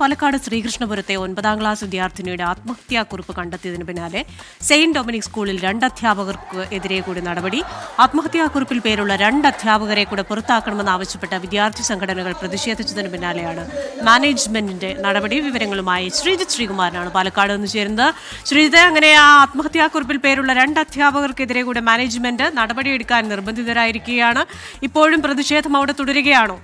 പാലക്കാട് ശ്രീകൃഷ്ണപുരത്തെ ഒൻപതാം ക്ലാസ് വിദ്യാർത്ഥിനിയുടെ ആത്മഹത്യാക്കുറിപ്പ് കണ്ടെത്തിയതിന് പിന്നാലെ Saint Dominic സ്കൂളിൽ രണ്ട് അധ്യാപകർക്ക് എതിരെ കൂടി നടപടി. ആത്മഹത്യാക്കുറിപ്പിൽ പേരുള്ള രണ്ട് അധ്യാപകരെ കൂടെ പുറത്താക്കണമെന്ന് ആവശ്യപ്പെട്ട വിദ്യാർത്ഥി സംഘടനകൾ പ്രതിഷേധിച്ചതിന് പിന്നാലെയാണ് മാനേജ്മെന്റിന്റെ നടപടി. വിവരങ്ങളുമായി ശ്രീജിത്ത് ശ്രീകുമാരനാണ് പാലക്കാട് നിന്ന് ചേരുന്നത്. ശ്രീജിത്ത് അങ്ങനെ ആ ആത്മഹത്യാക്കുറിപ്പിൽ പേരുള്ള രണ്ട് അധ്യാപകർക്കെതിരെ കൂടെ മാനേജ്മെന്റ് നടപടിയെടുക്കാൻ നിർബന്ധിതരായിരിക്കുകയാണ്? ഇപ്പോഴും പ്രതിഷേധം അവിടെ തുടരുകയാണോ?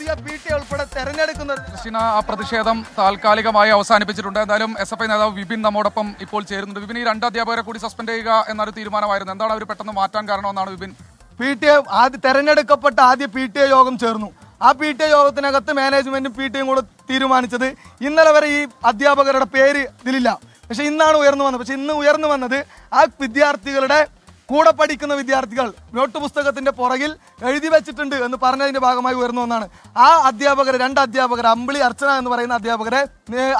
പുതിയ പി ടി ഉൾപ്പെടെ തെരഞ്ഞെടുക്കുന്നത്. കൃഷ്ണ ആ പ്രതിഷേധം താൽക്കാലികമായി അവസാനിപ്പിച്ചിട്ടുണ്ട്. എന്തായാലും എസ് എഫ് ഐ നേതാവ് വിപിൻ നമ്മോടൊപ്പം ഇപ്പോൾ ചേരുന്നുണ്ട്. വിപിൻ ഈ രണ്ട് അധ്യാപകരെ കൂടി സസ്പെൻഡ് ചെയ്യുക എന്നൊരു തീരുമാനമായിരുന്നു. എന്താണ് അവർ പെട്ടെന്ന് മാറ്റാൻ കാരണമെന്നാണ് വിപിൻ? പി ടി എ ആദ്യ തെരഞ്ഞെടുക്കപ്പെട്ട ആദ്യ പി ടി എ യോഗം ചേർന്നു. ആ പി ടി എ യോഗത്തിനകത്ത് മാനേജ്മെന്റും പി ടി എയും കൂടെ തീരുമാനിച്ചത് ഇന്നലെ വരെ ഈ അധ്യാപകരുടെ പേര് ഇതിലില്ല. പക്ഷെ ഇന്നാണ് ഉയർന്നു വന്നത്. പക്ഷെ ഇന്ന് ഉയർന്നു വന്നത് ആ വിദ്യാർത്ഥികളുടെ കൂടെ പഠിക്കുന്ന വിദ്യാർത്ഥികൾ നോട്ട് പുസ്തകത്തിന്റെ പുറകിൽ എഴുതി വെച്ചിട്ടുണ്ട് എന്ന് പറഞ്ഞതിന്റെ ഭാഗമായി ഉയർന്നു ഒന്നാണ് ആ അധ്യാപകരെ രണ്ട് അധ്യാപകർ അമ്പിളി അർച്ചന എന്ന് പറയുന്ന അധ്യാപകരെ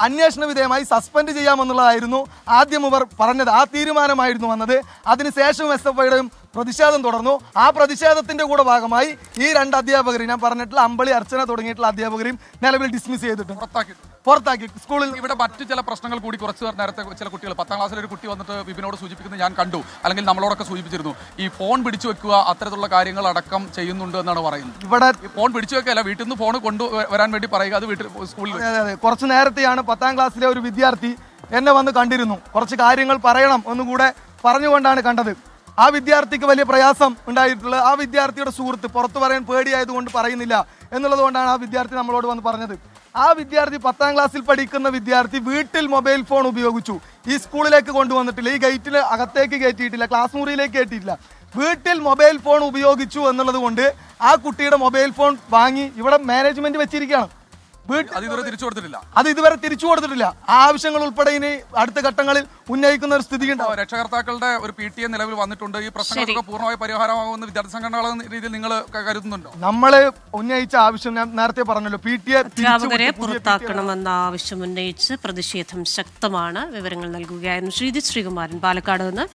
അന്വേഷണ വിധേയമായി സസ്പെൻഡ് ചെയ്യാമെന്നുള്ളതായിരുന്നു ആദ്യം ഇവർ പറഞ്ഞത്. ആ തീരുമാനമായിരുന്നു വന്നത്. അതിനുശേഷം എസ് എഫ് ഐയുടെയും പ്രതിഷേധം തുടർന്നു. ആ പ്രതിഷേധത്തിന്റെ കൂടെ ഭാഗമായി ഈ രണ്ട് അധ്യാപകരെ ഞാൻ പറഞ്ഞിട്ടുള്ള അമ്പളി അർച്ചന തുടങ്ങിയിട്ടുള്ള അധ്യാപകരെയും നിലവിൽ ഡിസ്മിസ് ചെയ്തിട്ടുണ്ട്. പുറത്താക്കി. പുറത്താക്കി. സ്കൂളിൽ ഇവിടെ മറ്റു ചില പ്രശ്നങ്ങൾ കൂടി കുറച്ച് നേരത്തെ ചില കുട്ടികൾ പത്താം ക്ലാസ്സിലെ ഒരു കുട്ടി വന്നിട്ട് വിപിനോട് സൂചിപ്പിക്കുന്നത് ഞാൻ കണ്ടു. അല്ലെങ്കിൽ നമ്മളോടൊക്കെ സൂചിപ്പിച്ചിരുന്നു. ഈ ഫോൺ പിടിച്ചു വെക്കുക അത്തരത്തിലുള്ള കാര്യങ്ങൾ അടക്കം ചെയ്യുന്നുണ്ട് എന്നാണ് പറയുന്നത്. ഇവിടെ ഫോൺ പിടിച്ചു വെക്കല്ല വീട്ടിൽ നിന്ന് ഫോൺ കൊണ്ടു വരാൻ വേണ്ടി പറയുക അത് വീട്ടിൽ സ്കൂളിൽ കുറച്ച് നേരത്തെയാണ് പത്താം ക്ലാസ്സിലെ ഒരു വിദ്യാർത്ഥി എന്നെ വന്ന് കണ്ടിരുന്നു. കുറച്ച് കാര്യങ്ങൾ പറയണം ഒന്നുകൂടെ പറഞ്ഞുകൊണ്ടാണ് കണ്ടത്. ആ വിദ്യാർത്ഥിക്ക് വലിയ പ്രയാസം ഉണ്ടായിട്ടുള്ളത് ആ വിദ്യാർത്ഥിയുടെ സുഹൃത്ത് പുറത്തു പറയാൻ പേടിയായതുകൊണ്ട് പറയുന്നില്ല എന്നുള്ളത് കൊണ്ടാണ് ആ വിദ്യാർത്ഥി നമ്മളോട് വന്ന് പറഞ്ഞത്. ആ വിദ്യാർത്ഥി പത്താം ക്ലാസ്സിൽ പഠിക്കുന്ന വിദ്യാർത്ഥി വീട്ടിൽ മൊബൈൽ ഫോൺ ഉപയോഗിച്ചു. ഈ സ്കൂളിലേക്ക് കൊണ്ടുവന്നിട്ടില്ല. ഈ ഗേറ്റിൽ അകത്തേക്ക് കയറ്റിയിട്ടില്ല. ക്ലാസ് മുറിയിലേക്ക് കയറ്റിയിട്ടില്ല. വീട്ടിൽ മൊബൈൽ ഫോൺ ഉപയോഗിച്ചു എന്നുള്ളത് കൊണ്ട് ആ കുട്ടിയുടെ മൊബൈൽ ഫോൺ വാങ്ങി ഇവിടെ മാനേജ്മെന്റ് വെച്ചിരിക്കുകയാണ്. അത് ഇതുവരെ തിരിച്ചു കൊടുത്തിട്ടില്ല. അത് ഇതുവരെ തിരിച്ചു കൊടുത്തിട്ടില്ല. ആ ആവശ്യങ്ങൾ ഉൾപ്പെടെ ഇനി അടുത്ത ഘട്ടങ്ങളിൽ ഉന്നയിക്കുന്ന ഒരു സ്ഥിതി ഉണ്ടാവും രക്ഷകർത്താക്കളുടെ ഒരു പി ടി എ നിലവിൽ വന്നിട്ടുണ്ട്. ഈ പ്രശ്നങ്ങളൊക്കെ പൂർണമായി പരിഹാരമാകുന്ന വിദ്യാർത്ഥി സംഘടനകളെന്ന രീതിയിൽ നിങ്ങൾ കരുതുന്നുണ്ടോ? നമ്മൾ ഉന്നയിച്ച ആവശ്യം ഞാൻ നേരത്തെ പറഞ്ഞല്ലോ. പി ടി എ അധ്യാപകരെ പുറത്താക്കണമെന്ന ആവശ്യം ഉന്നയിച്ച് പ്രതിഷേധം ശക്തമാണ്. വിവരങ്ങൾ നൽകുകയായിരുന്നു ശ്രീജിത് ശ്രീകുമാരൻ പാലക്കാട് നിന്ന്.